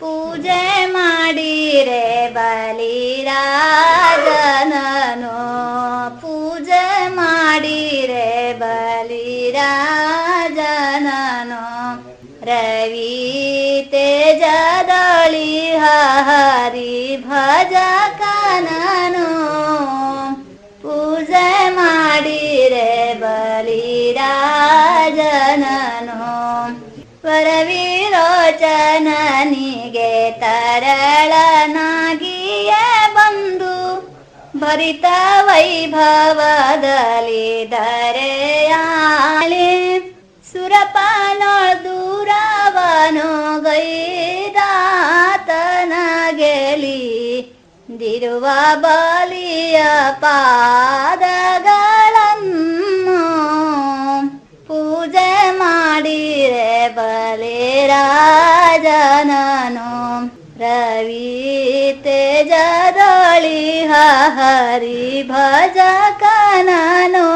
ಪೂಜೆ ಮಾಡಿರೆ ಬಲಿರಾಜನನು ಪೂಜೆ ಮಾಡಿರೆ ಬಲಿರಾಜನನು ರವಿ ತೇಜದಳಿ ಹರಿ ಭಜಕನನು ವರವಿರೋಚನನಿಗೆ ತರಳನಾಗಿಯೇ ಬಂದು ಭರಿತ ವೈಭವದಲ್ಲಿ ದರೆಯಾಳೆ ಸುರಪಾಲ ದೂರವನು ಗೈದಾತನ ಗೆಲಿ ದಿರುವ ಬಲಿಯ ಪಾದಗಳನ್ನು ಬಲಿರಾಜನನು ರವಿ ತೇಜದೊಳಿ ಹರಿ ಭಜಕನನು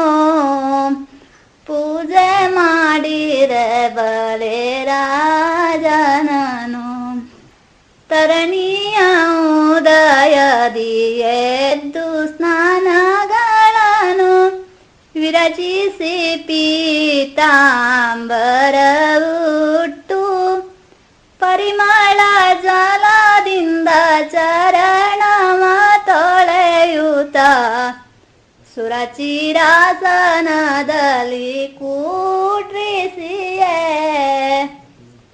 ಪೂಜೆ ಮಾಡಿರ ಬಲೆ ರಾಜನೋ ತರಣಿಯ ಉದಯದಿ ಎದ್ದು ಸ್ನಾನಗಳನ್ನು ವಿರಚಿಸಿ ಪೀತಾಂಬರ ಸುರಚಿರಾಸನದಲ್ಲಿ ಕೂಡ್ರಿಸಿಯೇ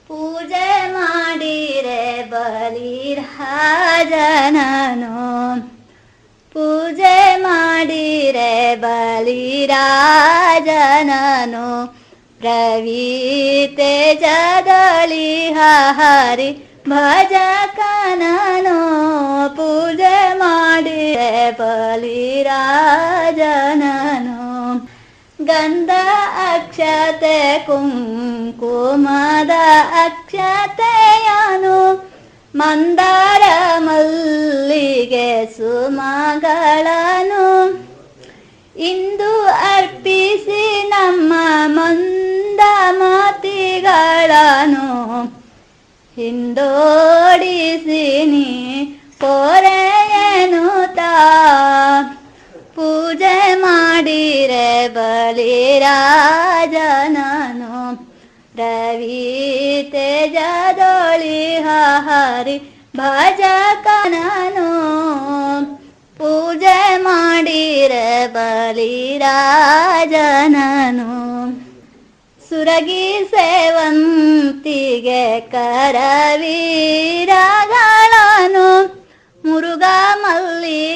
ಪೂಜೆ ಮಾಡಿರೆ ಬಲಿರಾಜನನು. ಪೂಜೆ ಮಾಡಿರೆ ಬಲಿರಾಜನನು. ಪ್ರವೀತೆ ಜಗಲಿ ಹರಿ ಭಜಕನನು ಗಂಧ ಅಕ್ಷತೆ ಕುಂಕುಮದ ಅಕ್ಷತೆಯನು. ಮಂದಾರ ಮಲ್ಲಿಗೆ ಸುಮಗಳನು. ಇಂದು ಅರ್ಪಿಸಿ ನಮ್ಮ ಮಂದ ಮಾತಿಗಳನ್ನು ಹಿಂದೋಡಿಸಿ ನೀ ಪೊರೆಯನು ತಾ ಪೂಜೆ ಬಲಿ ರಾಜನನು. ರವಿ ತೇಜದೊಳಿ ಹರಿ ಭಜಕನನು ಪೂಜೆ ಮಾಡಿರೆ ಬಲಿರಾಜನನು ಸುರಗಿ ಸೇವಂತಿಗೆ ಕರವೀರಗಳನು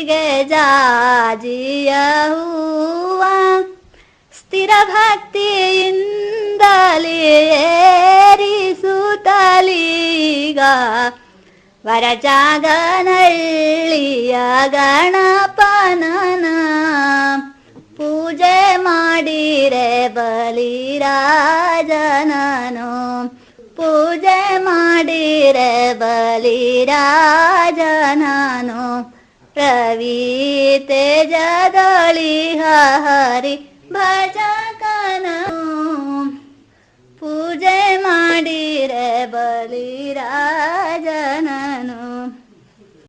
ಜಾಜಿಯ ಹೂವ ಸ್ಥಿರ ಭಕ್ತಿಯಿಂದಲೇ ಏರಿಸುತ್ತಲೀಗ. ವರಜಾಗನಳ್ಳಿಯ ಗಣಪನನ ಪೂಜೆ ಮಾಡಿರೆ ಬಲಿರಾಜನನು ಪೂಜೆ ಮಾಡಿರೆ ಬಲಿರಾಜನನು ರವಿ ತೇಜದೊಳಿ ಹರಿ ಭಜಕನನು